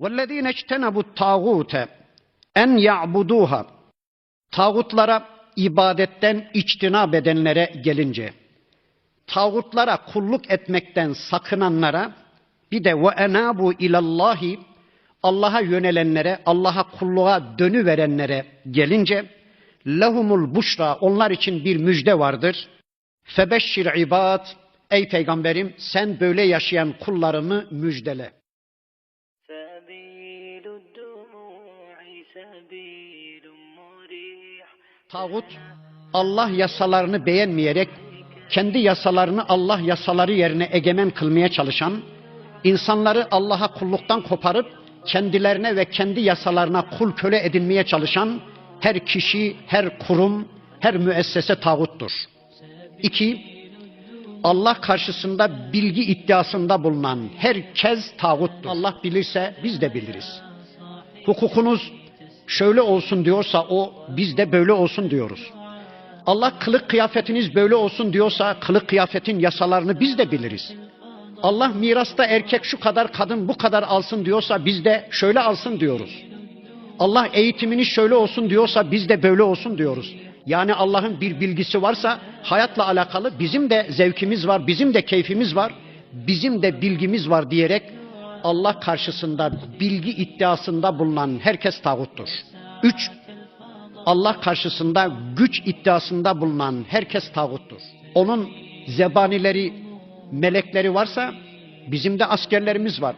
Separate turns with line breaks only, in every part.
وَالَّذ۪ينَ اجْتَنَبُوا الطَّاغُوتَ en ya'buduha tağutlara ibadetten içtinab edenlere gelince tağutlara kulluk etmekten sakınanlara bir de ve enabu ilallahi Allah'a yönelenlere, Allah'a kulluğa dönüverenlere gelince lehumul buşra onlar için bir müjde vardır. Febeşşir ibad ey peygamberim sen böyle yaşayan kullarımı müjdele. Tağut Allah yasalarını beğenmeyerek kendi yasalarını Allah yasaları yerine egemen kılmaya çalışan, insanları Allah'a kulluktan koparıp kendilerine ve kendi yasalarına kul köle edinmeye çalışan her kişi, her kurum, her müessese tağuttur. İki, Allah karşısında bilgi iddiasında bulunan herkes tağuttur. Allah bilirse biz de biliriz. Hukukunuz şöyle olsun diyorsa o biz de böyle olsun diyoruz. Allah kılık kıyafetiniz böyle olsun diyorsa kılık kıyafetin yasalarını biz de biliriz. Allah mirasta erkek şu kadar kadın bu kadar alsın diyorsa biz de şöyle alsın diyoruz. Allah eğitiminiz şöyle olsun diyorsa biz de böyle olsun diyoruz. Yani Allah'ın bir bilgisi varsa hayatla alakalı bizim de zevkimiz var, bizim de keyfimiz var, bizim de bilgimiz var diyerek Allah karşısında bilgi iddiasında bulunan herkes tağuttur. Üç, Allah karşısında güç iddiasında bulunan herkes tağuttur. Onun zebanileri, melekleri varsa bizim de askerlerimiz var.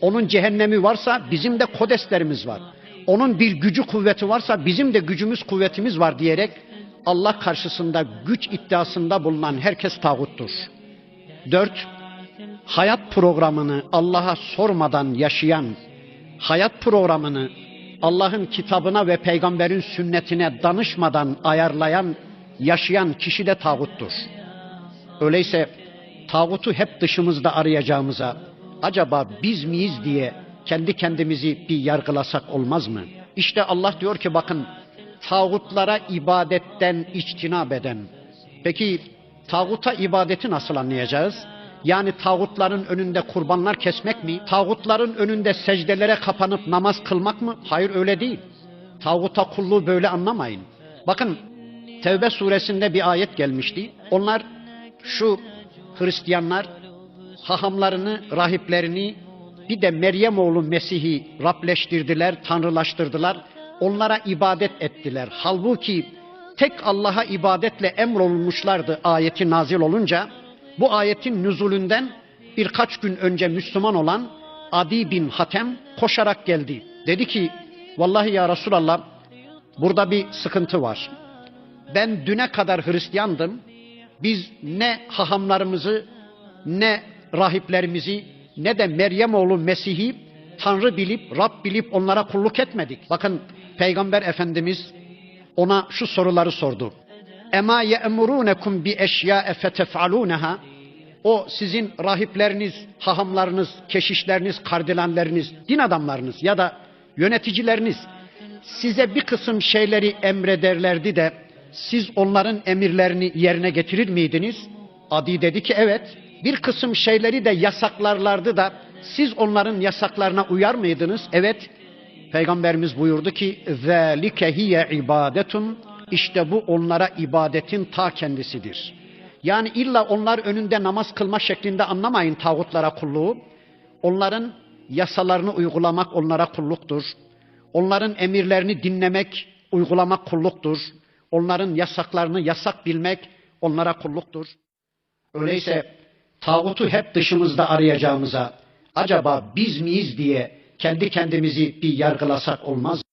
Onun cehennemi varsa bizim de kodeslerimiz var. Onun bir gücü kuvveti varsa bizim de gücümüz kuvvetimiz var diyerek Allah karşısında güç iddiasında bulunan herkes tağuttur. Dört, hayat programını Allah'a sormadan yaşayan, hayat programını Allah'ın kitabına ve peygamberin sünnetine danışmadan ayarlayan, yaşayan kişi de tağuttur. Öyleyse tağutu hep dışımızda arayacağımıza acaba biz miyiz diye kendi kendimizi bir yargılasak olmaz mı? İşte Allah diyor ki bakın tağutlara ibadetten içtinab eden. Peki tağuta ibadeti nasıl anlayacağız? Yani tağutların önünde kurbanlar kesmek mi? Tağutların önünde secdelere kapanıp namaz kılmak mı? Hayır öyle değil. Tağuta kulluğu böyle anlamayın. Bakın Tevbe suresinde bir ayet gelmişti. Onlar şu Hristiyanlar hahamlarını, rahiplerini bir de Meryem oğlu Mesih'i Rableştirdiler, tanrılaştırdılar. Onlara ibadet ettiler. Halbuki tek Allah'a ibadetle emrolunmuşlardı ayeti nazil olunca. Bu ayetin nüzulünden birkaç gün önce Müslüman olan Adi bin Hatem koşarak geldi. Dedi ki vallahi ya Resulallah burada bir sıkıntı var. Ben düne kadar Hristiyandım. Biz ne hahamlarımızı ne rahiplerimizi ne de Meryem oğlu Mesih'i Tanrı bilip Rab bilip onlara kulluk etmedik. Bakın Peygamber Efendimiz ona şu soruları sordu. Ema ye'murunekum bi eşya fetef'alunaha o sizin rahipleriniz, hahamlarınız, keşişleriniz, kardinalleriniz, din adamlarınız ya da yöneticileriniz size bir kısım şeyleri emrederlerdi de siz onların emirlerini yerine getirir miydiniz? Adi dedi ki evet. Bir kısım şeyleri de yasaklarlardı da siz onların yasaklarına uyar mıydınız? Evet. Peygamberimiz buyurdu ki: "Zalike hiye ibadetun işte bu onlara ibadetin ta kendisidir. Yani illa onlar önünde namaz kılma şeklinde anlamayın tağutlara kulluğu. Onların yasalarını uygulamak onlara kulluktur. Onların emirlerini dinlemek, uygulamak kulluktur. Onların yasaklarını yasak bilmek onlara kulluktur. Öyleyse tağutu hep dışımızda arayacağımıza acaba biz miyiz diye kendi kendimizi bir yargılasak olmaz.